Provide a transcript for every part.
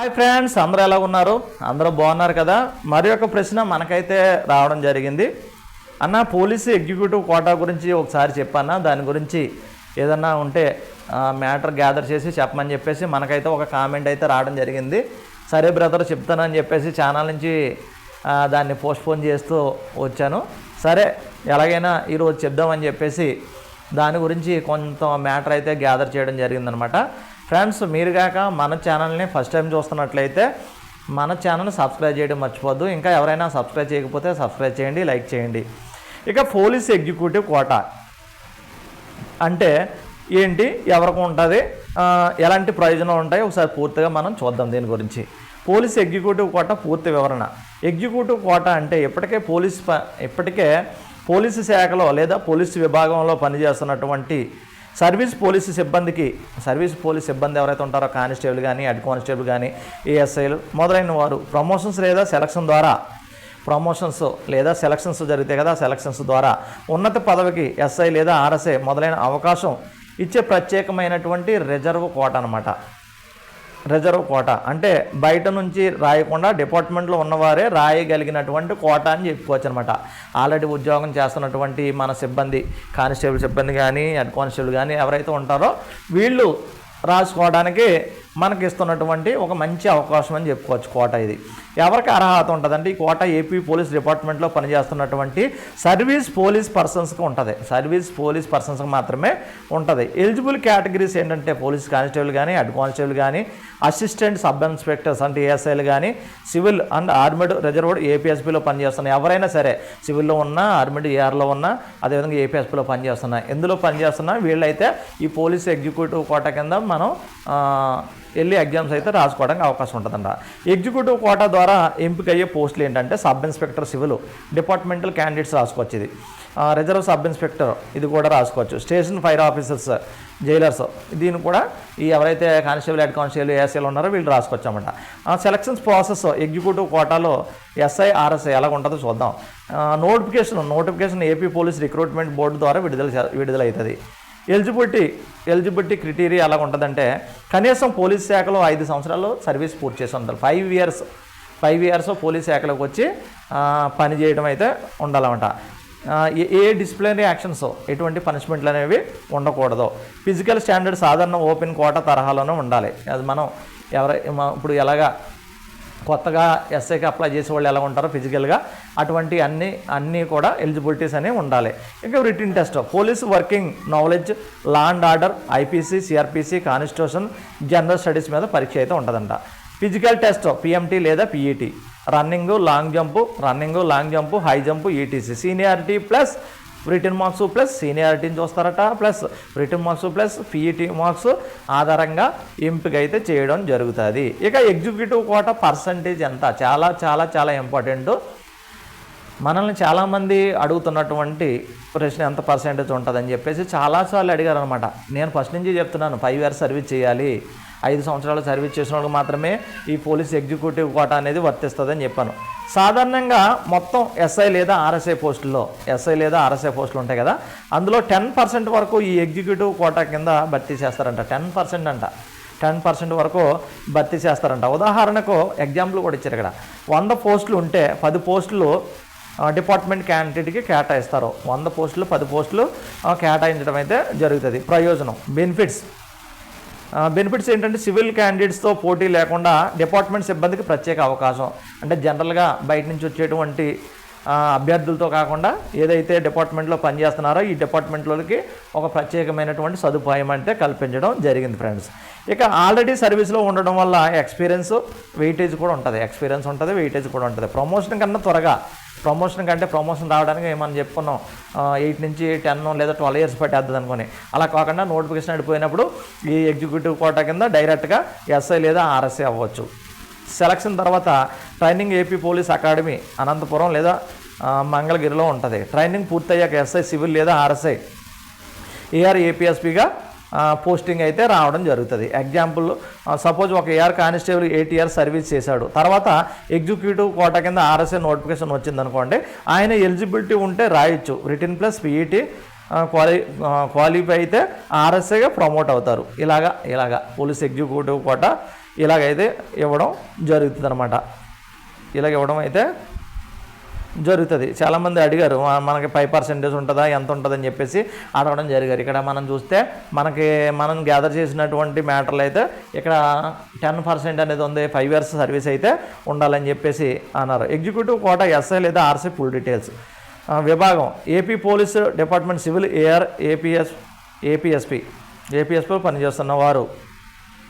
Hi friends అందరూ ఎలా ఉన్నారు? అందరూ బాగున్నారు కదా? మరి ఒక ప్రశ్న మనకైతే రావడం జరిగింది. అన్న పోలీసు ఎగ్జిక్యూటివ్ కోటా గురించి ఒకసారి చెప్పన్నా? దాని గురించి ఏదన్నా ఉంటే మ్యాటర్ గ్యాదర్ చేసి చెప్పమని చెప్పేసి మనకైతే ఒక కామెంట్ అయితే రావడం జరిగింది. సరే బ్రదర్ చెప్తానని చెప్పేసి ఛానల్ నుంచి దాన్ని పోస్ట్పోన్ చేస్తూ వచ్చాను. సరే ఎలాగైనా ఈరోజు చెప్దామని చెప్పేసి దాని గురించి కొంత మ్యాటర్ అయితే గ్యాదర్ చేయడం జరిగిందనమాట. ఫ్రెండ్స్ మీరు కాక మన ఛానల్ని ఫస్ట్ టైం చూస్తున్నట్లయితే మన ఛానల్ని సబ్స్క్రైబ్ చేయడం మర్చిపోద్దు ఇంకా ఎవరైనా సబ్స్క్రైబ్ చేయకపోతే సబ్స్క్రైబ్ చేయండి లైక్ చేయండి. ఇక పోలీస్ ఎగ్జిక్యూటివ్ కోటా అంటే ఏంటి? ఎవరికి ఉంటుంది? ఎలాంటి ప్రయోజనం ఉంటాయి? ఒకసారి పూర్తిగా మనం చూద్దాం దీని గురించి. పోలీస్ ఎగ్జిక్యూటివ్ కోట పూర్తి వివరణ. ఎగ్జిక్యూటివ్ కోట అంటే ఇప్పటికే పోలీస్ ప- ఇప్పటికే పోలీసు శాఖలో లేదా పోలీసు విభాగంలో పనిచేస్తున్నటువంటి సర్వీస్ పోలీసు సిబ్బందికి సర్వీస్ పోలీస్ సిబ్బంది ఎవరైతే ఉంటారో కానిస్టేబుల్ కానీ హెడ్ కానిస్టేబుల్ కానీ ఏఎస్ఐలు మొదలైన వారు ప్రమోషన్స్ లేదా సెలక్షన్ ద్వారా ప్రమోషన్స్ లేదా సెలక్షన్స్ జరిగితే కదా సెలక్షన్స్ ద్వారా ఉన్నత పదవికి ఎస్ఐ లేదా ఆర్ఎస్ఐ మొదలైన అవకాశం ఇచ్చే ప్రత్యేకమైనటువంటి రిజర్వ్ కోట అనమాట రిజర్వ్ కోట. అంటే బయట నుంచి రాయకుండా డిపార్ట్మెంట్లో ఉన్నవారే రాయగలిగినటువంటి కోట అని చెప్పుకోవచ్చు అనమాట ఆల్రెడీ ఉద్యోగం చేస్తున్నటువంటి మన సిబ్బంది కానిస్టేబుల్ సిబ్బంది కానీ హెడ్ కానిస్టేబుల్ కానీ ఎవరైతే ఉంటారో వీళ్ళు రాసుకోవడానికి మనకి ఇస్తున్నటువంటి ఒక మంచి అవకాశం అని చెప్పుకోవచ్చు కోట ఇది. ఎవరికి అర్హత ఉంటుందంటే ఈ కోట ఏపీ పోలీస్ డిపార్ట్మెంట్లో పనిచేస్తున్నటువంటి సర్వీస్ పోలీస్ పర్సన్స్కి ఉంటుంది. సర్వీస్ పోలీస్ పర్సన్స్కి మాత్రమే ఉంటుంది. ఎలిజిబుల్ కేటగిరీస్ ఏంటంటే పోలీస్ కానిస్టేబుల్ కానీ హెడ్ కానిస్టేబుల్ కానీ అసిస్టెంట్ సబ్ ఇన్స్పెక్టర్స్ అంటే ఏఎస్ఐలు కానీ సివిల్ అండ్ ఆర్మీడ్ రిజర్వ్డ్ ఏపీఎస్పీలో పనిచేస్తున్న ఎవరైనా సరే సివిల్లో ఉన్నా ఆర్మీడ్ ఏఆర్లో ఉన్నా అదేవిధంగా ఏపీఎస్పీలో పనిచేస్తున్నా. ఎందులో పనిచేస్తున్నా వీళ్ళైతే ఈ పోలీస్ ఎగ్జిక్యూటివ్ కోట కింద మనం వెళ్ళి ఎగ్జామ్స్ అయితే రాసుకోవడానికి అవకాశం ఉంటుందంట. ఎగ్జిక్యూటివ్ కోటా ద్వారా ఎంపికయ్యే పోస్టులు ఏంటంటే sub inspector civil departmental candidates రాసుకోవచ్చు ఇది. రిజర్వ్ సబ్ ఇన్స్పెక్టర్ ఇది కూడా రాసుకోవచ్చు. స్టేషన్ ఫైర్ ఆఫీసర్స్ జైలర్స్ దీన్ని కూడా ఈ ఎవరైతే కానిస్టేబుల్ హెడ్ కానిస్టేబుల్ ఏఎస్ఐలు ఉన్నారో వీళ్ళు రాసుకోవచ్చు అనమాట సెలక్షన్స్ ప్రాసెస్ ఎగ్జిక్యూటివ్ కోటాలో ఎస్ఐ ఆర్ఎస్ఐ ఎలా ఉంటుందో చూద్దాం. Notification notification AP police recruitment board ద్వారా విడుదల విడుదలవుతుంది విడుదల అవుతుంది ఎలిజిబిలిటీ ఎలిజిబిలిటీ క్రిటీరియా ఎలా ఉంటుందంటే కనీసం పోలీస్ శాఖలో ఐదు సంవత్సరాలు సర్వీస్ పూర్తి చేసి ఉండాలి. Five years five years police శాఖలోకి వచ్చి పని చేయడం అయితే ఉండాలన్నమాట. ఏ- డిసిప్లినరీ యాక్షన్స్ ఎటువంటి పనిష్మెంట్లు అనేవి ఉండకూడదు. ఫిజికల్ స్టాండర్డ్ సాధారణ ఓపెన్ కోట తరహాలోనే ఉండాలి. అది మనం ఎవరై ఇప్పుడు ఎలాగా కొత్తగా ఎస్ఐకి అప్లై చేసే వాళ్ళు ఎలా ఉంటారో ఫిజికల్గా అటువంటి అన్ని అన్నీ కూడా ఎలిజిబిలిటీస్ అనేవి ఉండాలి. ఇంకా written test police working knowledge law and order IPC CrPC constitution general studies మీద పరీక్ష అయితే ఉంటుందంట. ఫిజికల్ టెస్ట్ పిఎంటీ లేదా PET running long jump running long jump high jump ETC seniority plus written marks plus సీనియారిటీని చూస్తారట. Plus written marks plus PET marks ఆధారంగా ఎంపిక అయితే చేయడం జరుగుతుంది. ఇక ఎగ్జిక్యూటివ్ కోట పర్సంటేజ్ ఎంత? చాలా చాలా చాలా ఇంపార్టెంట్ మనల్ని చాలామంది అడుగుతున్నటువంటి ప్రశ్న ఎంత పర్సెంటేజ్ ఉంటుందని చెప్పేసి చాలాసార్లు అడిగారు అనమాట నేను ఫస్ట్ నుంచి చెప్తున్నాను ఫైవ్ ఇయర్స్ సర్వీస్ చేయాలి. ఐదు సంవత్సరాలు సర్వీస్ చేసిన వాళ్ళకి మాత్రమే ఈ పోలీస్ ఎగ్జిక్యూటివ్ కోట అనేది వర్తిస్తుందని చెప్పాను. సాధారణంగా మొత్తం ఎస్ఐ లేదా ఆర్ఎస్ఐ పోస్టుల్లో ఎస్ఐ లేదా ఆర్ఎస్ఐ పోస్టులు ఉంటాయి కదా అందులో టెన్ పర్సెంట్ వరకు ఈ ఎగ్జిక్యూటివ్ కోటా కింద భర్తీ చేస్తారంట. టెన్ పర్సెంట్ అంట. టెన్ పర్సెంట్ వరకు భర్తీ చేస్తారంట. ఉదాహరణకు ఎగ్జాంపుల్ కూడా ఇచ్చారు ఇక్కడ. వంద పోస్టులు ఉంటే పది పోస్టులు డిపార్ట్మెంట్ క్యాండిడేట్కి కేటాయిస్తారు. వంద పోస్టులు పది పోస్టులు కేటాయించడం అయితే జరుగుతుంది. ప్రయోజనం బెనిఫిట్స్. బెనిఫిట్స్ ఏంటంటే సివిల్ క్యాండిడేట్స్తో పోటీ లేకుండా డిపార్ట్మెంట్ సిబ్బందికి ప్రత్యేక అవకాశం. అంటే జనరల్గా బయట నుంచి వచ్చేటువంటి అభ్యర్థులతో కాకుండా ఏదైతే డిపార్ట్మెంట్లో పనిచేస్తున్నారో ఈ డిపార్ట్మెంట్లోకి ఒక ప్రత్యేకమైనటువంటి సదుపాయం అంటే కల్పించడం జరిగింది ఫ్రెండ్స్ ఇక ఆల్రెడీ సర్వీస్లో ఉండడం వల్ల ఎక్స్పీరియన్స్ వెయిటేజ్ కూడా ఉంటుంది. ఎక్స్పీరియన్స్ ఉంటుంది వెయిటేజ్ కూడా ఉంటుంది. ప్రమోషన్ కన్నా త్వరగా ప్రమోషన్ కంటే ప్రమోషన్ రావడానికి మనం చెప్పుకున్నాం. ఎయిట్ నుంచి టెన్ లేదా ట్వెల్వ్ ఇయర్స్ పట్టేద్ది అనుకుని. అలా కాకుండా నోటిఫికేషన్ అడిపోయినప్పుడు ఈ ఎగ్జిక్యూటివ్ కోటా కింద డైరెక్ట్గా ఎస్ఐ లేదా ఆర్ఎస్ఐ అవ్వచ్చు. సెలక్షన్ తర్వాత training AP police academy Anantapur లేదా మంగళగిరిలో ఉంటుంది. ట్రైనింగ్ పూర్తయ్యాక ఎస్ఐ సివిల్ లేదా ఆర్ఎస్ఐ. ఏఆర్ ఏపీఎస్పీగా పోస్టింగ్ అయితే రావడం జరుగుతుంది. ఎగ్జాంపుల్ సపోజ్ ఒక AR constable eight year service చేశాడు. తర్వాత ఎగ్జిక్యూటివ్ కోటా కింద ఆర్ఎస్ఏ నోటిఫికేషన్ వచ్చిందనుకోండి ఆయన ఎలిజిబిలిటీ ఉంటే రాయొచ్చు. Written plus PET quali qualify అయితే ఆర్ఎస్ఏగా ప్రమోట్ అవుతారు. ఇలాగా ఇలాగా పోలీస్ ఎగ్జిక్యూటివ్ కోట ఇలాగైతే ఇవ్వడం జరుగుతుంది అనమాట ఇలాగ ఇవ్వడం అయితే జరుగుతుంది. చాలామంది అడిగారు మనకి ఫైవ్ పర్సెంటేజ్ ఉంటుందా? ఎంత ఉంటుందని చెప్పేసి అడగడం జరిగారు. ఇక్కడ మనం చూస్తే మనకి మనం గ్యాదర్ చేసినటువంటి మ్యాటర్లు అయితే ఇక్కడ టెన్ పర్సెంట్ అనేది ఉంది. ఫైవ్ ఇయర్స్ సర్వీస్ అయితే ఉండాలని చెప్పేసి అన్నారు. ఎగ్జిక్యూటివ్ కోటా ఎస్ఐ లేదా ఆర్సీ ఫుల్ డీటెయిల్స్ విభాగం AP police department civil AR APS APSP APSP పనిచేస్తున్న వారు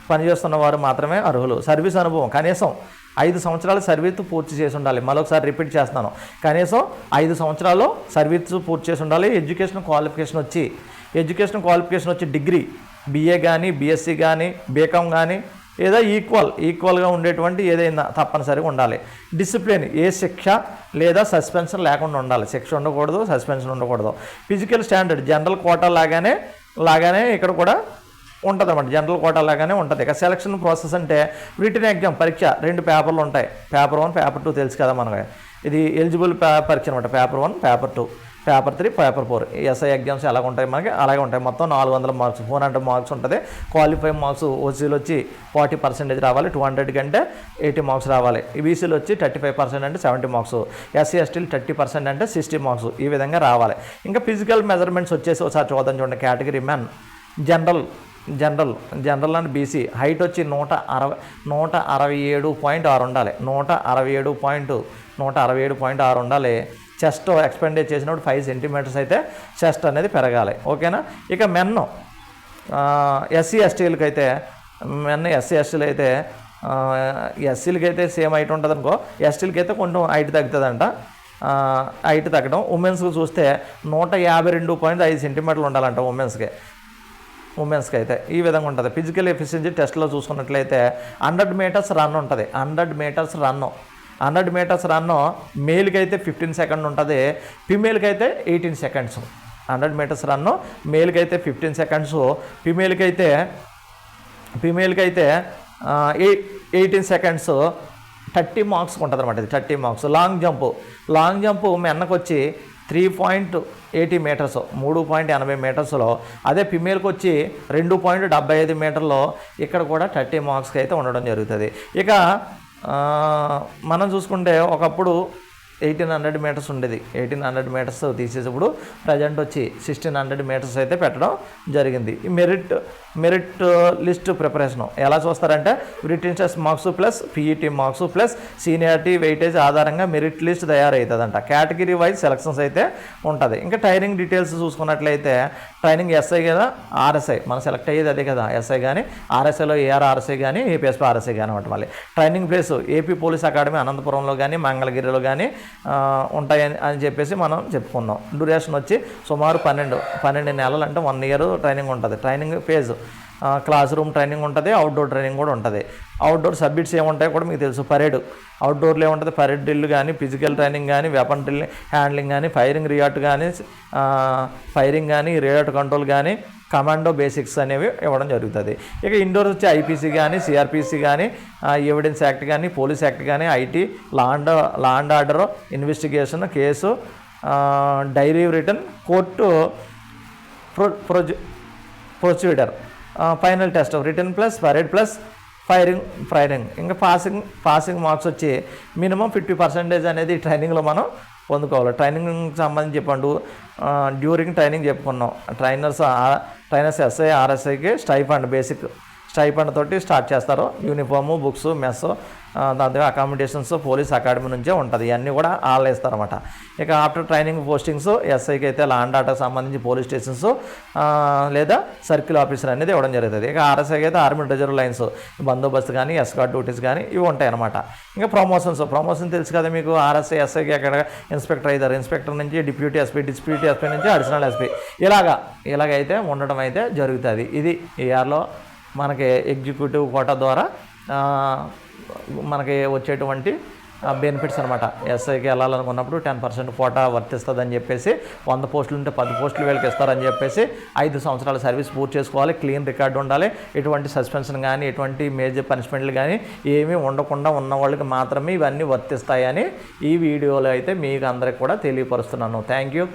పనిచేస్తున్న వారు మాత్రమే అర్హులు. సర్వీస్ అనుభవం కనీసం ఐదు సంవత్సరాల సర్వీస్ పూర్తి చేసి ఉండాలి. మరొకసారి రిపీట్ చేస్తున్నాను. కనీసం ఐదు సంవత్సరాలు సర్వీస్ పూర్తి చేసి ఉండాలి. ఎడ్యుకేషన్ క్వాలిఫికేషన్ వచ్చి ఎడ్యుకేషన్ క్వాలిఫికేషన్ వచ్చి డిగ్రీ బీఏ కానీ బీఎస్సీ కానీ బీకామ్ కానీ ఏదో ఈక్వల్ ఈక్వల్గా ఉండేటువంటి ఏదైనా తప్పనిసరిగా ఉండాలి. డిసిప్లిన్ ఏ శిక్ష లేదా సస్పెన్షన్ లేకుండా ఉండాలి. శిక్ష ఉండకూడదు సస్పెన్షన్ ఉండకూడదు. ఫిజికల్ స్టాండర్డ్ జనరల్ కోటా లాగానే లాగానే ఇక్కడ కూడా ఉంటుంది అన్నమాట జనరల్ కోటా లాగానే ఉంటుంది. ఇక సెలక్షన్ ప్రాసెస్ అంటే రిటర్న్ ఎగ్జామ్ పరీక్ష రెండు పేపర్లు ఉంటాయి. పేపర్ వన్ పేపర్ టూ తెలుసు కదా మనకి. ఇది ఎలిజిబుల్ పరీక్ష అనమాట paper one paper two paper three paper four SI exams ఎలా ఉంటాయి మనకి? అలాగే ఉంటాయి. మొత్తం నాలుగు వందల మార్క్స్ ఫోర్ హండ్రెడ్ మార్క్స్ ఉంటుంది. క్వాలిఫై మార్క్స్ ఓసీలు వచ్చి ఫార్టీ పర్సెంటేజ్ రావాలి. టూ హండ్రెడ్ కంటే ఎయిటీ మార్క్స్ రావాలి. బీసీలు వచ్చి థర్టీ ఫైవ్ పర్సెంట్ అంటే సెవెంటీ మార్క్స్ ఎస్సీ ఎస్టీలు థర్టీ పర్సెంట్ అంటే సిక్స్టీ మార్క్స్ ఈ విధంగా రావాలి. ఇంకా ఫిజికల్ మెజర్మెంట్స్ వచ్చేసి ఒకసారి చూద్దాం చూడండి. Category men general general general and BC. Height వచ్చి నూట అరవై నూట అరవై ఏడు పాయింట్ ఆరు ఉండాలి. నూట అరవై ఏడు పాయింట్ నూట అరవై ఏడు పాయింట్ ఆరు ఉండాలి. చెస్ట్ ఎక్స్పెండేజ్ చేసినప్పుడు ఫైవ్ సెంటీమీటర్స్ అయితే చెస్ట్ అనేది పెరగాలి. ఓకేనా? ఇక మెన్ ఎస్సీ ఎస్టీలకి అయితే మెన్ ఎస్సీ ఎస్టీలు అయితే ఎస్సీలకి అయితే సేమ్ హైట్ ఉంటుంది అనుకో ఎస్టీలకి అయితే కొంచెం హైట్ తగ్గుతుందంట. హైట్ తగ్గడం. ఉమెన్స్కి చూస్తే నూట యాభై రెండు పాయింట్ ఐదు సెంటీమీటర్లు ఉండాలంట ఉమెన్స్కి. ఉమెన్స్కి అయితే. ఈ విధంగా ఉంటుంది. ఫిజికల్ ఎఫిషియన్సీ టెస్ట్లో చూసుకున్నట్లయితే హండ్రెడ్ మీటర్స్ రన్ ఉంటుంది. Hundred metres run hundred metres run మేల్కి అయితే ఫిఫ్టీన్ సెకండ్ ఉంటుంది. ఫిమేల్కి అయితే eighteen seconds hundred metres run మేల్కి అయితే ఫిఫ్టీన్ సెకండ్స్ ఫిమేల్కి అయితే ఫిమేల్కి అయితే ఎయిటీన్ సెకండ్స్ థర్టీ మార్క్స్ ఉంటుంది అనమాట ఇది. Thirty marks. Long jump long jump మెన్నకొచ్చి three point eighty metres మూడు పాయింట్ ఎనభై మీటర్స్లో. అదే ఫిమేల్కి వచ్చి రెండు పాయింట్ డెబ్బై ఐదు మీటర్లో ఇక్కడ కూడా థర్టీ మార్క్స్కి అయితే ఉండడం జరుగుతుంది. ఇక మనం చూసుకుంటే ఒకప్పుడు ఎయిటీన్ హండ్రెడ్ మీటర్స్ ఉండేది. ఎయిటీన్ హండ్రెడ్ మీటర్స్ తీసేటప్పుడు ప్రజెంట్ వచ్చి సిక్స్టీన్ హండ్రెడ్ మీటర్స్ అయితే పెట్టడం జరిగింది. ఈ merit merit uh, list preparation. ఎలా చూస్తారంటే written test marks plus PET marks plus seniority weightage ఆధారంగా మెరిట్ లిస్ట్ తయారవుతుందంట కేటగిరీ వైజ్ సెలక్షన్స్ అయితే ఉంటుంది. ఇంకా ట్రైనింగ్ డీటెయిల్స్ చూసుకున్నట్లయితే ట్రైనింగ్ ఎస్ఐ కదా ఆర్ఎస్ఐ మనం సెలెక్ట్ అయ్యేది అదే కదా ఎస్ఐ కానీ ఆర్ఎస్ఐలో ఏఆర్ ఆర్ఎస్ఐ కానీ ఏపీఎస్పీ ఆర్ఎస్ఐ కానీ అనమాట మళ్ళీ. Training place AP police academy అనంతపురంలో కానీ మంగళగిరిలో కానీ uh, ఉంటాయని అని చెప్పేసి మనం చెప్పుకున్నాం. డ్యూరేషన్ వచ్చి సుమారు పన్నెండు పన్నెండు నెలలు అంటే వన్ ఇయర్ ట్రైనింగ్ ఉంటుంది. Training phase class room training ఉంటుంది అవుట్డోర్ ట్రైనింగ్ కూడా ఉంటుంది. అవుట్డోర్ సబ్మిట్స్ ఏముంటాయో కూడా మీకు తెలుసు పరేడ్ అవుట్డోర్లో ఏముంటుంది? పరేడ్ డ్రిల్ కానీ ఫిజికల్ ట్రైనింగ్ కానీ వెపన్ డ్రిల్ హ్యాండ్లింగ్ కానీ ఫైరింగ్ రియాట్ కానీ ఫైరింగ్ కానీ రియాట్ కంట్రోల్ కానీ కమాండో బేసిక్స్ అనేవి ఇవ్వడం జరుగుతుంది. ఇక ఇండోర్ వచ్చి ఐపీసీ కానీ సిఆర్పిసి కానీ ఎవిడెన్స్ యాక్ట్ కానీ పోలీస్ యాక్ట్ కానీ IT law and law and order investigation case diary written court pro ప్రొజ procedure final test written plus parade plus firing firing ఇంకా పాసింగ్ పాసింగ్ మార్క్స్ వచ్చి minimum fifty percentage అనేది ట్రైనింగ్లో మనం పొందుకోవాలి. Training సంబంధించి చెప్పండు డ్యూరింగ్ ట్రైనింగ్ చెప్పుకున్నాం. ట్రైనర్స్ ట్రైనర్స్ ఎస్ఐ ఆర్ఎస్ఐకి స్టైఫండ్ బేసిక్ స్టైఫండ్ తోటి స్టార్ట్ చేస్తారు. యూనిఫాము బుక్స్ మెస్ దాని అకామిడేషన్స్ పోలీస్ అకాడమీ నుంచే ఉంటుంది. ఇవన్నీ కూడా వాళ్ళు ఇస్తారన్నమాట. ఇక ఆఫ్టర్ ట్రైనింగ్ పోస్టింగ్స్ ఎస్ఐకి అయితే లాండ్ ఆటకు సంబంధించి పోలీస్ స్టేషన్స్ లేదా సర్కిల్ ఆఫీసర్ అనేది ఇవ్వడం జరుగుతుంది. ఇక ఆర్ఎస్ఐకి అయితే ఆర్మీ రిజర్వ్ లైన్స్ బందోబస్తు కానీ ఎస్కాట్ డ్యూటీస్ కానీ ఇవి ఉంటాయి అనమాట ఇంకా ప్రమోషన్స్ ప్రమోషన్ తెలుసు కదా మీకు? ఆర్ఎస్ఐ ఎస్ఐకి అక్కడ ఇన్స్పెక్టర్ అవుతారు ఇన్స్పెక్టర్ నుంచి డిప్యూటీ ఎస్పీ డిప్యూటీ ఎస్పీ నుంచి అడిషనల్ ఎస్పీ. ఇలాగా ఇలాగైతే ఉండడం అయితే జరుగుతుంది. ఇది ఈ ఇయర్లో మనకి ఎగ్జిక్యూటివ్ కోటా ద్వారా మనకి వచ్చేటువంటి బెనిఫిట్స్ అనమాట ఎస్ఐకి వెళ్ళాలనుకున్నప్పుడు టెన్ పర్సెంట్ కోటా వర్తిస్తుందని చెప్పేసి వంద పోస్టులు ఉంటే పది పోస్టులు వీళ్ళకి ఇస్తారని చెప్పేసి ఐదు సంవత్సరాల సర్వీస్ పూర్తి చేసుకోవాలి క్లీన్ రికార్డు ఉండాలి. ఎటువంటి సస్పెన్షన్ కానీ ఎటువంటి మేజర్ పనిష్మెంట్లు కానీ ఏమీ ఉండకుండా ఉన్న వాళ్ళకి మాత్రమే ఇవన్నీ వర్తిస్తాయని ఈ వీడియోలో అయితే మీకు అందరికి కూడా తెలియపరుస్తున్నాను. Thank you